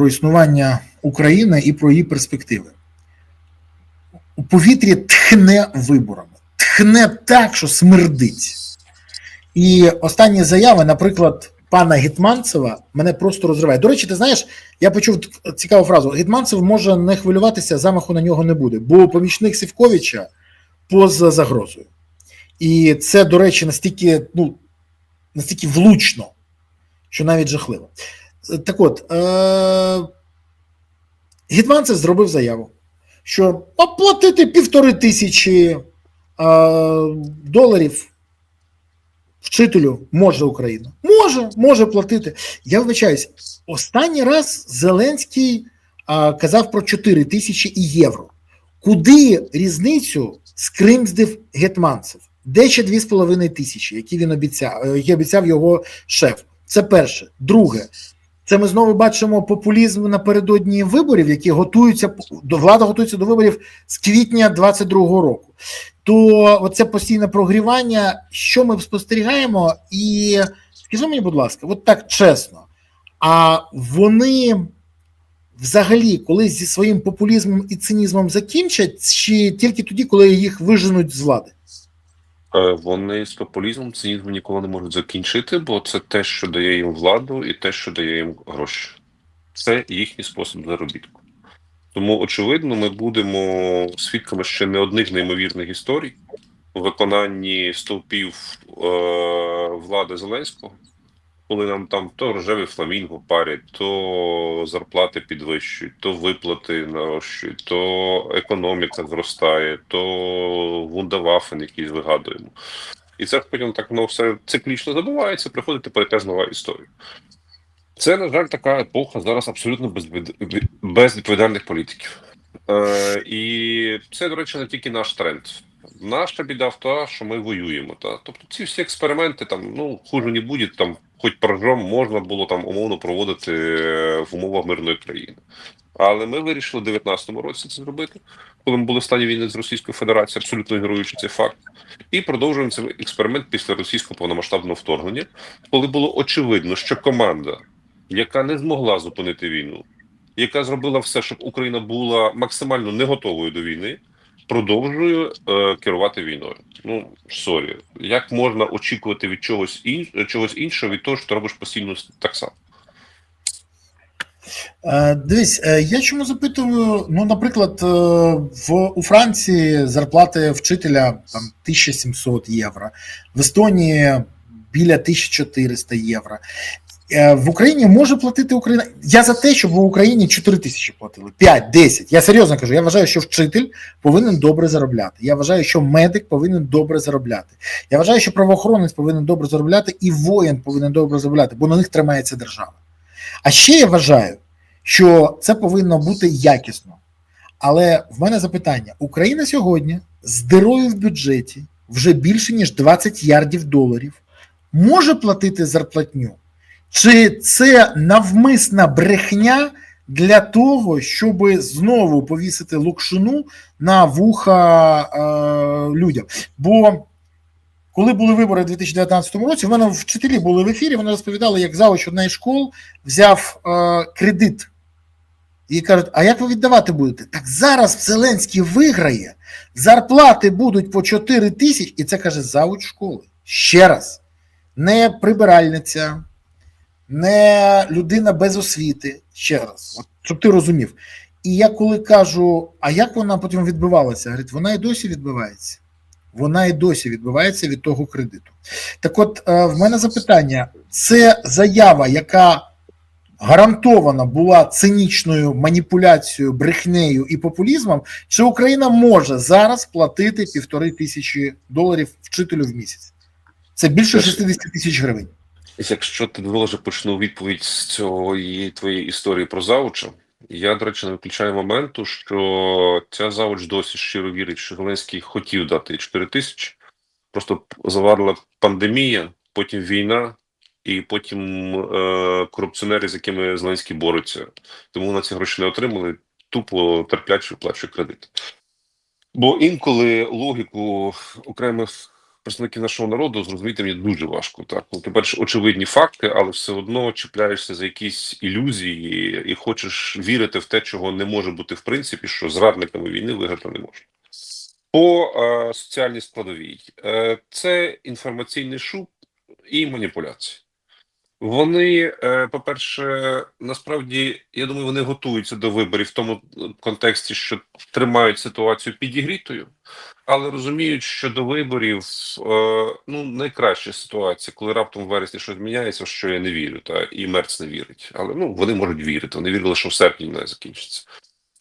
про існування України і про її перспективи. У повітрі тхне виборами, тхне так, що смердить. І останні заяви, наприклад, пана Гетманцева, мене просто розриває. До речі, ти знаєш, я почув цікаву фразу: Гетманцев може не хвилюватися, замаху на нього не буде, бо помічник Сівковича поза загрозою. І це, до речі, настільки, ну, настільки влучно, що навіть жахливо. Так от, е- Гетманцев зробив заяву, що оплатити півтори тисячі е- доларів вчителю може Україна. Може, може платити. Я вибачаюсь, останній раз Зеленський а, казав про 4 тисячі і євро. Куди різницю скримздив Гетманцев? Де ще 2,5 тисячі, які він обіцяв, е, які обіцяв його шеф? Це перше. Друге, це ми знову бачимо популізм напередодні виборів, які готуються до влада готується до виборів з квітня 22-го року. То оце постійне прогрівання, що ми спостерігаємо, і скажи мені, будь ласка, от так чесно, а вони взагалі колись зі своїм популізмом і цинізмом закінчать, чи тільки тоді, коли їх виженуть з влади? Е, Вони з популізмом цинізмом ніколи не можуть закінчити, бо це те, що дає їм владу, і те, що дає їм гроші. Це їхній спосіб заробітку. Тому, очевидно, ми будемо свідками ще не одних неймовірних історій у виконанні стовпів е, влади Зеленського, коли нам там то рожевий фламінго парять, то зарплати підвищують, то виплати нарощують, то економіка зростає, то вундавафен якийсь вигадуємо. І це потім так воно все циклічно забувається, приходить тепер якась нова історія. Це, на жаль, така епоха зараз абсолютно безвід- безвідповідальних політиків. Е, і це, до речі, не тільки наш тренд. Наша біда в тому, що ми воюємо. Та? Тобто ці всі експерименти, там, ну, хуже не буде, там, хоч порожом можна було там умовно проводити е, в умовах мирної країни. Але ми вирішили в 19-му році це зробити, коли ми були в стані війни з Російською Федерацією, абсолютно ігноруючи цей факт. І продовжуємо цей експеримент після російського повномасштабного вторгнення, коли було очевидно, що команда, яка не змогла зупинити війну, яка зробила все, щоб Україна була максимально не готовою до війни, продовжує е, керувати війною. Ну сорі, як можна очікувати від чогось ін... чогось іншого від того, що ти робиш постійно так само? Е, Дивись, е, я чому запитую? Ну, наприклад, е, в у Франції зарплати вчителя там 1700 євро, в Естонії біля 1400 євро. Е, В Україні може платити Україна. Я за те, щоб в Україні 4 тисячі платили, 5, 10. Я серйозно кажу. Я вважаю, що вчитель повинен добре заробляти. Я вважаю, що медик повинен добре заробляти. Я вважаю, що правоохоронець повинен добре заробляти, і воїн повинен добре заробляти, бо на них тримається держава. А ще я вважаю, що це повинно бути якісно. Але в мене запитання: Україна сьогодні з дирою в бюджеті вже більше ніж 20 ярдів доларів може платити зарплатню? Чи це навмисна брехня для того, щоб знову повісити локшину на вуха е, людям? Бо коли були вибори у 2019 році, в мене вчителі були в ефірі, вони розповідали, як завуч однієї школ взяв е, кредит. І кажуть, а як ви віддавати будете? Так зараз Зеленський виграє, зарплати будуть по 4 тисячі, і це каже завуч школи. Ще раз, не прибиральниця, не людина без освіти. Ще раз, от, щоб ти розумів. І я коли кажу, а як вона потім відбивалася? Говорить, вона і досі відбивається. Вона і досі відбивається від того кредиту. Так от, е, в мене запитання: це заява, яка гарантовано була цинічною маніпуляцією, брехнею і популізмом, чи Україна може зараз платити півтори тисячі доларів вчителю в місяць? Це більше 60 тисяч гривень. Якщо ти дозволиш, почну відповідь з цієї твоєї історії про завуча. Я, до речі, не виключаю моменту, що ця завуч досі щиро вірить, що Зеленський хотів дати 4 тисячі. Просто заварила пандемія, потім війна, і потім е, корупціонери, з якими Зеленський бореться. Тому вона ці гроші не отримали, тупо терпляче виплачує кредит. Бо інколи логіку окремих представників нашого народу, зрозуміти мені дуже важко. Так, ну тепер очевидні факти, але все одно чіпляєшся за якісь ілюзії і хочеш вірити в те, чого не може бути в принципі, що зрадниками війни виграти не можна. По е, соціальній складовій е, це інформаційний шуб і маніпуляції. Вони, е, по-перше, насправді, я думаю, вони готуються до виборів в тому контексті, що тримають ситуацію підігрітою, але розуміють, що до виборів е, ну найкраща ситуація, коли раптом в вересні щось міняється, що я не вірю, та і Мерц не вірить. Але ну вони можуть вірити. Вони вірили, що в серпні не закінчиться.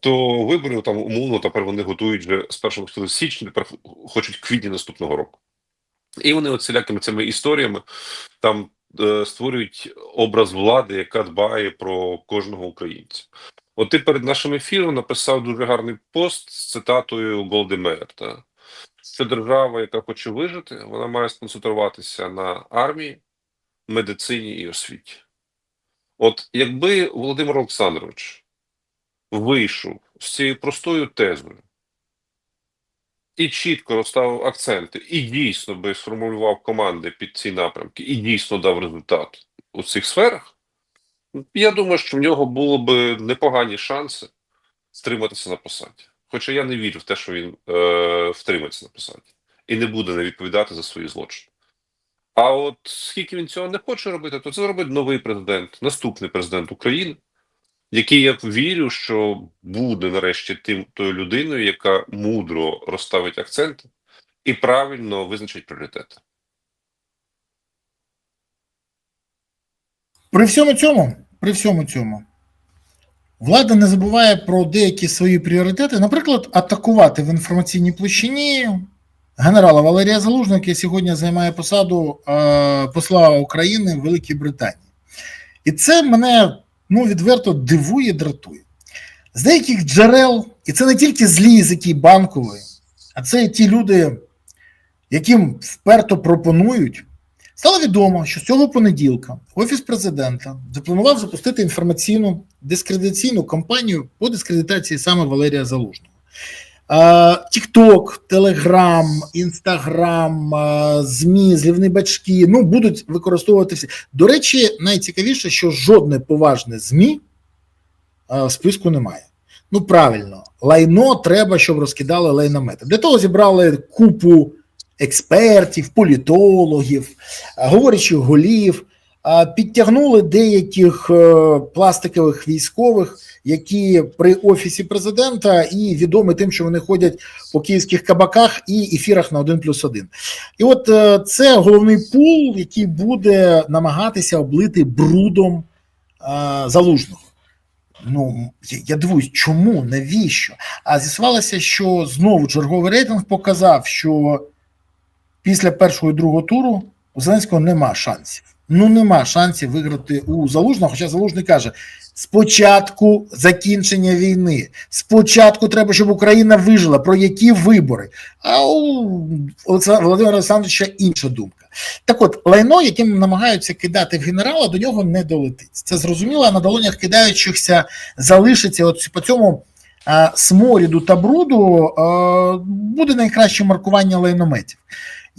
То вибори там умовно тепер вони готують вже хотіли в січні, тепер хочуть квітні наступного року. І вони от всілякими цими історіями там створюють образ влади, яка дбає про кожного українця. От ти перед нашим ефіром написав дуже гарний пост з цитатою Голди Меєр, що держава, яка хоче вижити, вона має сконцентруватися на армії, медицині і освіті. От якби Володимир Олександрович вийшов з цією простою тезою і чітко розставив акценти, і дійсно би сформулював команди під ці напрямки, і дійсно дав результат у цих сферах, я думаю, що в нього було б непогані шанси стриматися на посаді. Хоча я не вірю в те, що він е, втримається на посаді і не буде не відповідати за свої злочини. А от скільки він цього не хоче робити, то це зробить новий президент, наступний президент України, який я вірю, що буде нарешті тим тою людиною, яка мудро розставить акценти і правильно визначить пріоритети. При всьому цьому, при всьому цьому, влада не забуває про деякі свої пріоритети, наприклад, атакувати в інформаційній площині генерала Валерія Залужного, який сьогодні займає посаду е, посла України в Великій Британії. І це мене ну, відверто дивує, дратує. З деяких джерел, і це не тільки злі язики банкової, а це і ті люди, яким вперто пропонують. Стало відомо, що з цього понеділка Офіс президента запланував запустити інформаційну дискредитаційну кампанію по дискредитації саме Валерія Залужного. Тікток, Телеграм, Інстаграм, ЗМІ, злівні бачки ну будуть використовувати всі. До речі, найцікавіше, що жодне поважне ЗМІ в списку немає. Ну правильно, лайно треба, щоб розкидали лайномети. Для того зібрали купу експертів, політологів, говорячих голів, підтягнули деяких е, пластикових військових, які при офісі президента і відомі тим, що вони ходять по київських кабаках і ефірах на 1 плюс 1. І от е, це головний пул, який буде намагатися облити брудом залужного. Ну, я дивуюсь, чому, навіщо? А з'ясувалося, що знову черговий рейтинг показав, що після першого і другого туру у Зеленського нема шансів. Ну нема шансів виграти у Залужного. Хоча Залужний каже: спочатку закінчення війни, спочатку треба, щоб Україна вижила. Про які вибори? А у Володимира Олександровича інша думка. Так от, лайно, яким намагаються кидати в генерала, до нього не долетить. Це зрозуміло, а на долонях кидаючихся залишиться от по цьому сморіду та бруду буде найкраще маркування лайнометів.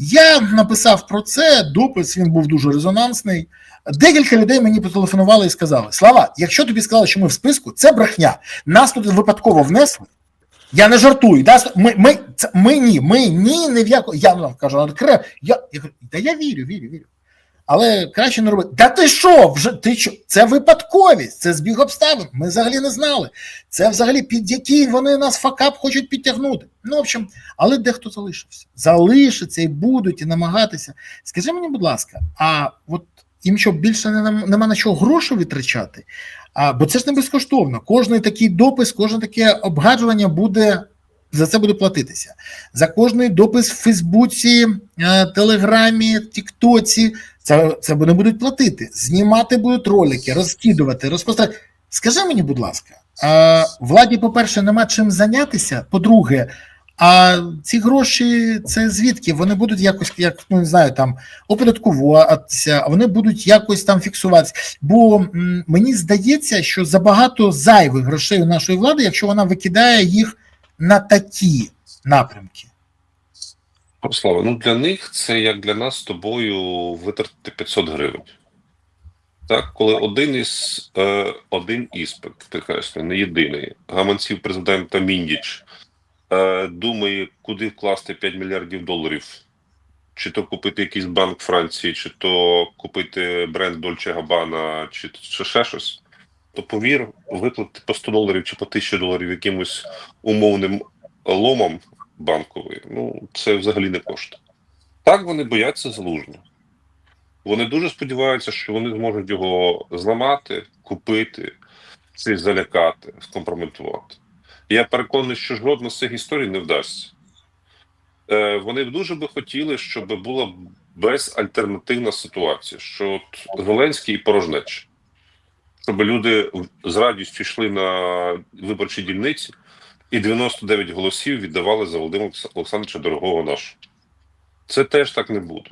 Я написав про це допис. Він був дуже резонансний. Декілька людей мені потелефонували і сказали: Слава, якщо тобі сказали, що ми в списку, це брехня. Нас тут випадково внесли. Я не жартую. Да? Ми ми, це, ми ні, ми ні, не в яко. Я ну, кажу, я, я, я, да я вірю, вірю, вірю. Але краще не робити. Да ти що? Вже ти що? Це випадковість, це збіг обставин. Ми взагалі не знали. Це взагалі під який вони нас факап хочуть підтягнути. Ну, в общем, але дехто залишився. Залишиться і будуть і намагатися. Скажи мені, будь ласка, а от їм що більше не, нема на що грошей витрачати? А, Бо це ж не безкоштовно. Кожний такий допис, кожне таке обгаджування буде. За це буде платитися. За кожний допис в Фейсбуці, е, Телеграмі, Тіктоці. Це це вони будуть платити. Знімати будуть ролики, розкидувати, розпостерігати. Скажи мені, будь ласка, е, владі, по-перше, нема чим зайнятися. По-друге, а ці гроші це звідки? Вони будуть якось, як ну не знаю, там оподаткуватися, вони будуть якось там фіксуватися. Бо м, мені здається, що забагато зайвих грошей у нашої влади, якщо вона викидає їх на такі напрямки. Слава, ну для них це як для нас з тобою витратити 500 гривень. Так, коли один із е, один із підкреслюю, не єдиний. Гаманців президента Міндіч е, думає, куди вкласти 5 мільярдів доларів, чи то купити якийсь банк Франції, чи то купити бренд Дольче Габана, чи, чи ще щось, то повір, виплатити по 100 доларів чи по 1000 доларів якимось умовним ломом банковий, ну це взагалі не кошти. Так вони бояться залужно. Вони дуже сподіваються, що вони зможуть його зламати, купити, чи залякати, скомпрометувати. Я переконаний, що жодна з цих історій не вдасться. Е, вони дуже би хотіли, щоб була безальтернативна ситуація, що от Зеленський і порожнеч, щоб люди з радістю йшли на виборчі дільниці і 99 голосів віддавали за Володимира Олександровича Дорогого нашого. Це теж так не буде.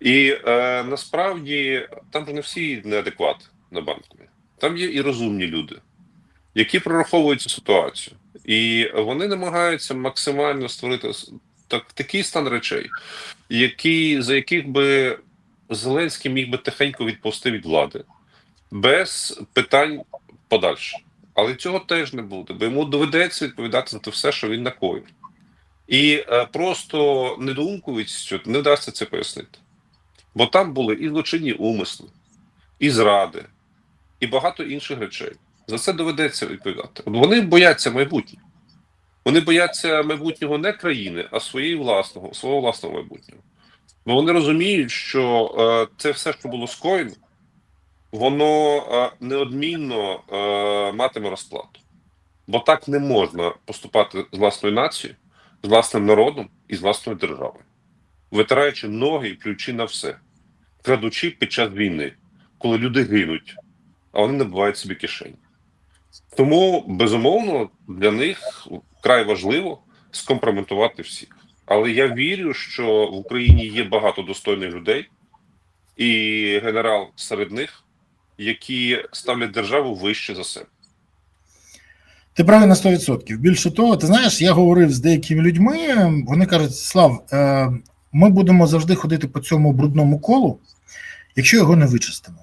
І е, насправді там же не всі неадеквати на банкові. Там є і розумні люди, які прораховують цю ситуацію. І вони намагаються максимально створити так, такий стан речей, які, за яких би Зеленський міг би тихенько відповсти від влади, без питань подальше. Але цього теж не буде, бо йому доведеться відповідати за те все, що він накоїв. І е, просто недоумковістю не вдасться це пояснити. Бо там були і злочинні умисли, і зради, і багато інших речей. За це доведеться відповідати. От вони бояться майбутнього. Вони бояться майбутнього не країни, а своєї власного, свого власного майбутнього. Бо вони розуміють, що е, це все, що було скоєно, воно е, неодмінно е, матиме розплату. Бо так не можна поступати з власною нацією, з власним народом і з власною державою, витираючи ноги і плюючи на все, крадучи під час війни, коли люди гинуть, а вони набувають собі кишені. Тому, безумовно, для них вкрай важливо скомпрометувати всіх. Але я вірю, що в Україні є багато достойних людей, і генерал серед них, які ставлять державу вище за себе. Ти правий на 100%. Більше того, ти знаєш, я говорив з деякими людьми. Вони кажуть: Слав, е, ми будемо завжди ходити по цьому брудному колу, якщо його не вичистимо.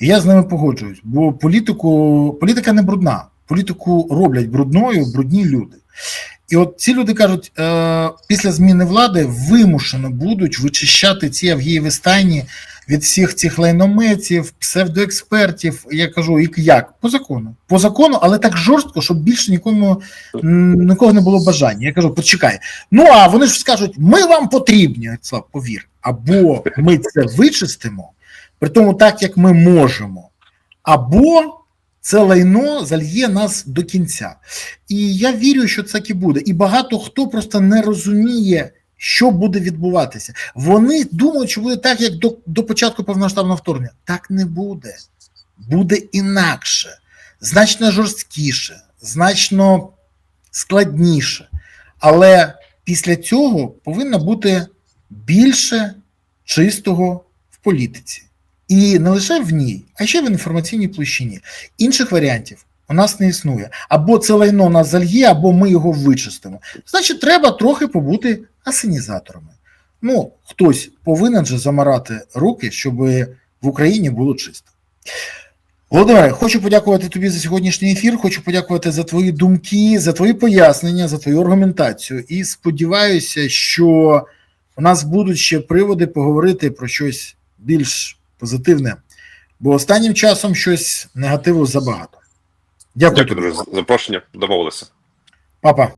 І я з ними погоджуюсь, бо політику, політика не брудна. Політику роблять брудною брудні люди. І от ці люди кажуть, е, після зміни влади вимушено будуть вичищати ці Авгієві стайні від всіх цих лайнометів, псевдоекспертів. Я кажу, і як? По закону. По закону, але так жорстко, щоб більше нікому нікого не було бажання. Я кажу, почекай. Ну а вони ж скажуть, ми вам потрібні, Слав, повір. Або ми це вичистимо, при тому так, як ми можемо, або це лайно зальє нас до кінця. І я вірю, що це так і буде. І багато хто просто не розуміє, що буде відбуватися. Вони думають, що буде так, як до, до початку повноштабного вторгнення. Так не буде. Буде інакше, значно жорсткіше, значно складніше. Але після цього повинно бути більше чистого в політиці. І не лише в ній, а ще в інформаційній площині. Інших варіантів у нас не існує. Або це лайно нас зальє, або ми його вичистимо. Значить, треба трохи побути асенізаторами. Ну, хтось повинен же замарати руки, щоб в Україні було чисто. Володимире, хочу подякувати тобі за сьогоднішній ефір. Хочу подякувати за твої думки, за твої пояснення, за твою аргументацію. І сподіваюся, що у нас будуть ще приводи поговорити про щось більш позитивне, бо останнім часом щось негативу забагато. Дякую, Дякую, друзі, за запрошення. Домовилися. папа.